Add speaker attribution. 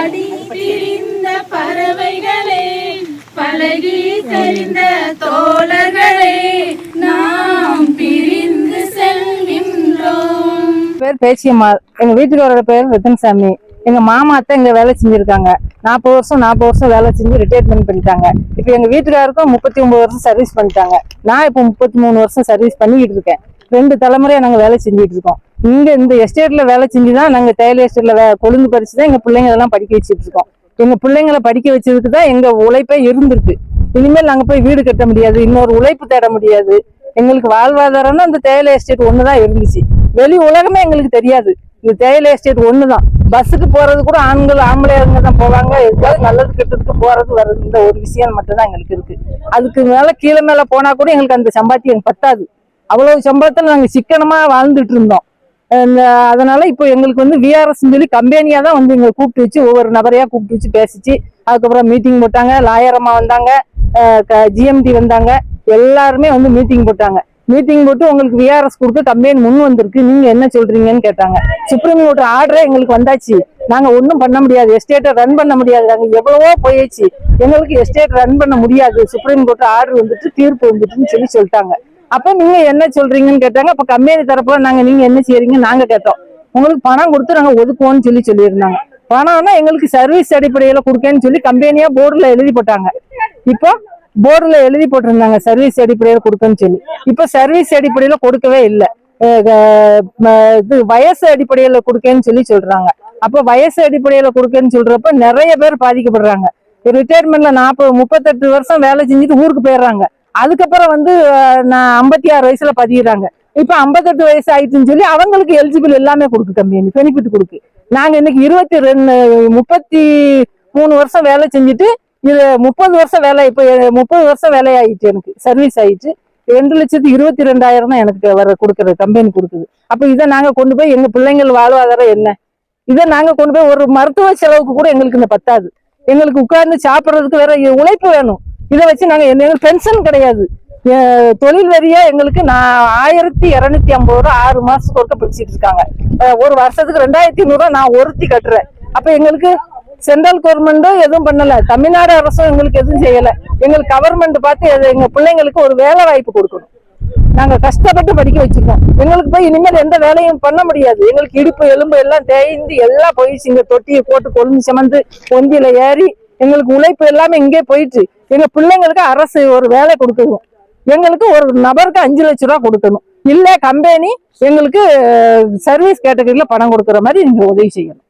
Speaker 1: படி பிரிந்த பறவைகளே பழகி தெரிந்த தோழர்களே நாம் பிரிந்து செல்கின்றோம்.
Speaker 2: பேர் பேச்சியம்மாள் எங்க வீட்டுக்காரோட பேர் ரத்தன்சாமி. எங்க மாமா அத்தை இங்க வேலை செஞ்சிருக்காங்க. நாற்பது வருஷம் நாற்பது வருஷம் வேலை செஞ்சு ரிட்டையர்மெண்ட் பண்ணிட்டாங்க. இப்போ எங்க வீட்டுக்காருக்கும் முப்பத்தி ஒன்பது வருஷம் சர்வீஸ் பண்ணிட்டாங்க. நான் இப்போ முப்பத்தி மூணு வருஷம் சர்வீஸ் பண்ணிக்கிட்டு இருக்கேன். ரெண்டு தலைமுறையா நாங்க வேலை செஞ்சுட்டு இருக்கோம். இங்க இந்த எஸ்டேட்ல வேலை செஞ்சு தான் நாங்க தேயிலை எஸ்டேட்ல கொழுந்து பறிச்சு தான் எங்க பிள்ளைங்க எல்லாம் படிக்க வச்சுட்டு இருக்கோம். எங்க பிள்ளைங்களை படிக்க வச்சதுக்கு தான் எங்க உழைப்பே இருந்திருக்கு. இனிமேல் நாங்க போய் வீடு கட்ட முடியாது இன்னொரு உழைப்பு தேட முடியாது. எங்களுக்கு வாழ்வாதாரம்னா அந்த தேயிலை எஸ்டேட் ஒண்ணுதான் இருந்துச்சு. வெளி உலகமே எங்களுக்கு தெரியாது. இந்த தேயிலை எஸ்டேட் ஒன்று தான் பஸ்ஸுக்கு போகிறது கூட ஆண்கள் ஆம்பளைங்க தான் போவாங்க. எதுக்காவது நல்லது கெட்டதுக்கு போகிறது வர்றது இந்த ஒரு விஷயம் மட்டும்தான் எங்களுக்கு இருக்குது அதுக்கு மேலே கீழே மேலே போனால் கூட எங்களுக்கு அந்த சம்பாத்தியம் பத்தாது. அவ்வளோ சம்பளத்தில் நாங்கள் சிக்கனமாக வாழ்ந்துட்டு இருந்தோம். இந்த இப்போ எங்களுக்கு வந்து விஆர்எஸ் சொல்லி கம்பெனியாக தான் வந்து எங்களை கூப்பிட்டு வச்சு ஒவ்வொரு நபரையாக கூப்பிட்டு வச்சு பேசிச்சு. அதுக்கப்புறம் மீட்டிங் போட்டாங்க. லாயரம்மா வந்தாங்க. ஜிஎம்டி வந்தாங்க. எல்லாருமே வந்து மீட்டிங் போட்டாங்க. மீட்டிங் போட்டு உங்களுக்கு விஆர்எஸ் கொடுத்து கம்பெனி முன் வந்திருக்கு. நீங்க என்ன சொல்றீங்கன்னு கேட்டாங்க. சுப்ரீம் கோர்ட் ஆர்டரே எங்களுக்கு வந்தாச்சு. நாங்க ஒன்றும் பண்ண முடியாது. எஸ்டேட்டை ரன் பண்ண முடியாது. நாங்க எவ்வளவோ போயிடுச்சு எங்களுக்கு எஸ்டேட் ரன் பண்ண முடியாது. சுப்ரீம் கோர்ட் ஆர்டர் வந்துட்டு தீர்ப்பு வந்துட்டுன்னு சொல்லி சொல்லிட்டாங்க. அப்ப நீங்க என்ன சொல்றீங்கன்னு கேட்டாங்க. அப்ப கம்பெனி தரப்புல நாங்க நீங்க என்ன செய்யறீங்க நாங்க கேட்டோம். உங்களுக்கு பணம் கொடுத்து நாங்க ஒதுக்குவோம்னு சொல்லி சொல்லியிருந்தாங்க. பணம்னா எங்களுக்கு சர்வீஸ் அடிப்படையில கொடுக்கேன்னு சொல்லி கம்பெனியா போர்டுல எழுதி போட்டாங்க. இப்போ போர்டுல எழுதி போட்டிருந்தாங்க சர்வீஸ் அடிப்படையில கொடுக்கன்னு சொல்லி. இப்போ சர்வீஸ் அடிப்படையில கொடுக்கவே இல்லை. இது வயசு அடிப்படையில கொடுக்கேன்னு சொல்லி சொல்றாங்க. அப்போ வயசு அடிப்படையில கொடுக்கேன்னு சொல்றப்ப நிறைய பேர் பாதிக்கப்படுறாங்க. ரிட்டையர்மெண்ட்ல நாற்பது முப்பத்தெட்டு வருஷம் வேலை செஞ்சுட்டு ஊருக்கு போயிடுறாங்க. அதுக்கப்புறம் வந்து நான் ஐம்பத்தி ஆறு வயசுல பதிகிறாங்க இப்ப ஐம்பத்தெட்டு வயசு ஆயிடுச்சுன்னு சொல்லி அவங்களுக்கு எலிஜிபிள் எல்லாமே கொடுக்கு கம்பெனி பெனிஃபிட் கொடுக்கு. நாங்க இன்னைக்கு இருபத்தி ரெண்டு முப்பத்தி மூணு வருஷம் வேலை செஞ்சுட்டு இது முப்பது வருஷம் வேலை இப்போ முப்பது வருஷம் வேலை ஆயிடுச்சு எனக்கு சர்வீஸ் ஆயிடுச்சு ரெண்டு லட்சத்து இருபத்தி ரெண்டாயிரம் தான் எனக்கு வர கொடுக்குறது கம்பெனி கொடுக்குது. அப்ப இதை நாங்க கொண்டு போய் எங்க பிள்ளைங்கள் வாழ்வாதாரம் என்ன? இதை நாங்க கொண்டு போய் ஒரு மருத்துவ செலவுக்கு கூட எங்களுக்கு இந்த பத்தாது. எங்களுக்கு உட்கார்ந்து சாப்பிட்றதுக்கு வேற உழைப்பு வேணும். இதை வச்சு நாங்க எங்களுக்கு பென்ஷன் கிடையாது. தொழில் வரியா எங்களுக்கு நான் ஆயிரத்தி இரநூத்தி ஐம்பது ரூபா ஆறு மாசத்துக்கு ஒருக்க பிடிச்சிட்டு இருக்காங்க. ஒரு வருஷத்துக்கு ரெண்டாயிரத்தி நூறுரூவா நான் ஒருத்தி கட்டுறேன். அப்ப எங்களுக்கு சென்ட்ரல் கவர்மெண்ட்டும் எதுவும் பண்ணல. தமிழ்நாடு அரசும் எங்களுக்கு எதுவும் செய்யல. எங்களுக்கு கவர்மெண்ட் பார்த்து எது- எங்க பிள்ளைங்களுக்கு ஒரு வேலை வாய்ப்பு கொடுக்கணும். நாங்க கஷ்டப்பட்டு படிக்க வச்சிருக்கோம். எங்களுக்கு போய் இனிமேல் எந்த வேலையும் பண்ண முடியாது. எங்களுக்கு இடுப்பு எலும்பு எல்லாம் தேய்ந்து எல்லாம் போயிடுச்சு. இங்க தொட்டியை போட்டு கொழுந்து சமந்து ஒந்தியில ஏறி எங்களுக்கு உழைப்பு எல்லாமே இங்கே போயிட்டு எங்க பிள்ளைங்களுக்கு அரசு ஒரு வேலை கொடுக்கணும். எங்களுக்கு ஒரு நபருக்கு அஞ்சு லட்ச ரூபா கொடுக்கணும். இல்லை கம்பெனி எங்களுக்கு சர்வீஸ் கேட்டகரியில் பணம் கொடுக்குற மாதிரி நீங்கள் உதவி செய்யணும்.